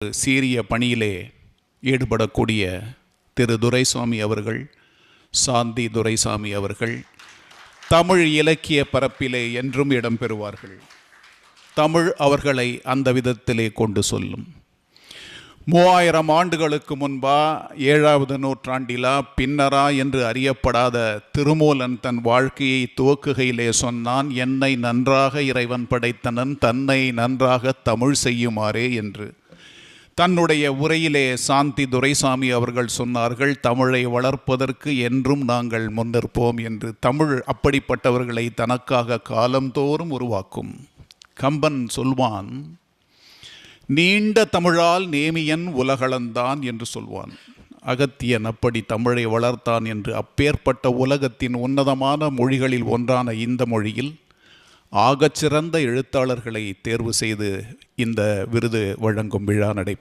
சீரிய பணியிலே ஈடுபடக்கூடிய திரு துரைசாமி அவர்கள் சாந்தி துரைசாமி அவர்கள் தமிழ் இலக்கிய பரப்பிலே என்றும் இடம்பெறுவார்கள். தமிழ் அவர்களை அந்த விதத்திலே கொண்டு சொல்லும். மூவாயிரம் ஆண்டுகளுக்கு முன்பா ஏழாவது நூற்றாண்டிலா பின்னரா என்று அறியப்படாத திருமூலன் தன் வாழ்க்கையை துவக்குகையிலே சொன்னான் என்னை நன்றாக இறைவன் படைத்தனன் தன்னை நன்றாக தமிழ் செய்யுமாறே என்று. தன்னுடைய உரையிலே சாந்தி துரைசாமி அவர்கள் சொன்னார்கள் தமிழை வளர்ப்பதற்கு என்றும் நாங்கள் முன்னிற்போம் என்று. தமிழ் அப்படிப்பட்டவர்களை தனக்காக காலந்தோறும் உருவாக்கும். கம்பன் சொல்வான் நீண்ட தமிழால் நேமியன் உலகளந்தான் என்று சொல்வான். அகத்தியன் அப்படி தமிழை வளர்த்தான் என்று. அப்பேற்பட்ட உலகத்தின் உன்னதமான மொழிகளில் ஒன்றான இந்த மொழியில் ஆகச்சிறந்த எழுத்தாளர்களை தேர்வு செய்து இந்த விருது வழங்கும் விழா நடை